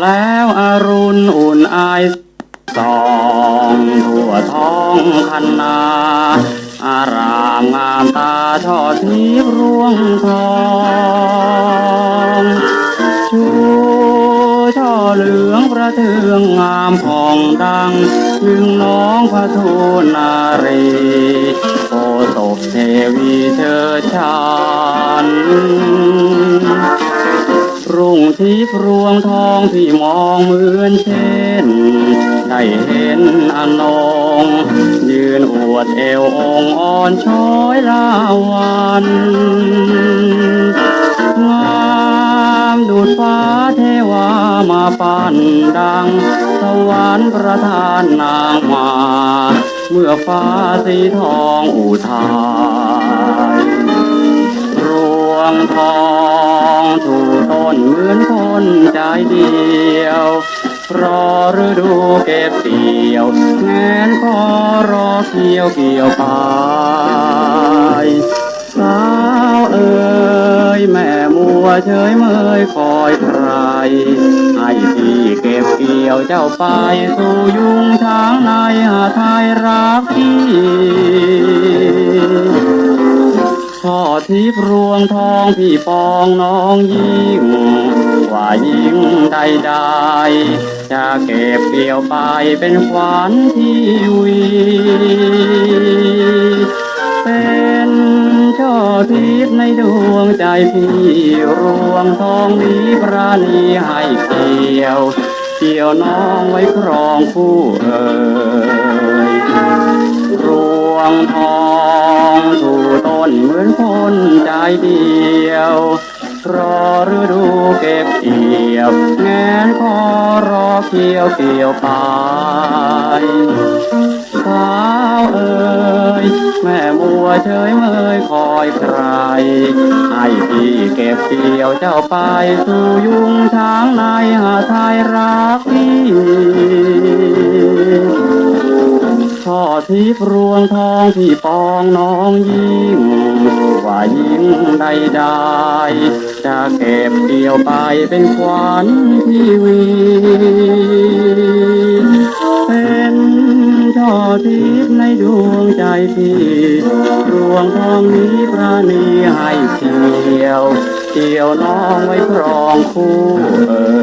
แล้วอรุณอุ่นอายสองทั่วท้องคันนา อารามงามตาทอดทิพร่วงทองชูช่อเหลืองประเทืองงามผ่องดังลึงน้องพระทูนารีโอตบเทวีเธอชัน ทิพรวงทองที่มองเหมือนเช่น ได้เห็นอนงยืนอวดเอวองอ่อนช้อยลาวันงามดูดฟ้าเทวามาปั่นดัง สวรรค์ประทานนางมา เมื่อฟ้าสีทองอุทาย วงทองถูต้นเหมือนคนใจเดียว รอฤดูเก็บเกี่ยวแงนคอรอเกี่ยวเกี่ยวไปสาวเอ๋ยแม่มัวเฉยเมยคอยใคร ให้พี่เก็บเกี่ยวเจ้าไปสู่ยุงช้างในหาไทยรักพี่ ทิพรวงทองพี่ปองน้องยิ่งกว่ายิ่งใดๆจะเก็บเกี่ยวไปเป็นขวัญที่วีเป็นช่อทิพย์ในดวงใจพี่รวงทองนี้ปราณีให้เกี่ยวเกี่ยวน้องไว้ครองคู่เอ่ยรวงทองถูต้นเหมือนคน ใจเดียว รอฤดูเก็บเกี่ยวแงนคอรอเกี่ยวเกี่ยวไปสาวเอ๋ยแม่มัวเฉยเมยคอยใคร ให้พี่เก็บเกี่ยวเจ้าไปสู่ยุงช้างนา ทิพรวงทองที่ปองน้องยิ่ง ว่ายิ่งใดๆจะเก็บเกี่ยวไปเป็นขวัญที่วีเป็นช่อทิพในดวงใจพี่รวงทองนี้ปราณีให้เกี่ยวเกี่ยวน้องไว้ครองคู่เอ่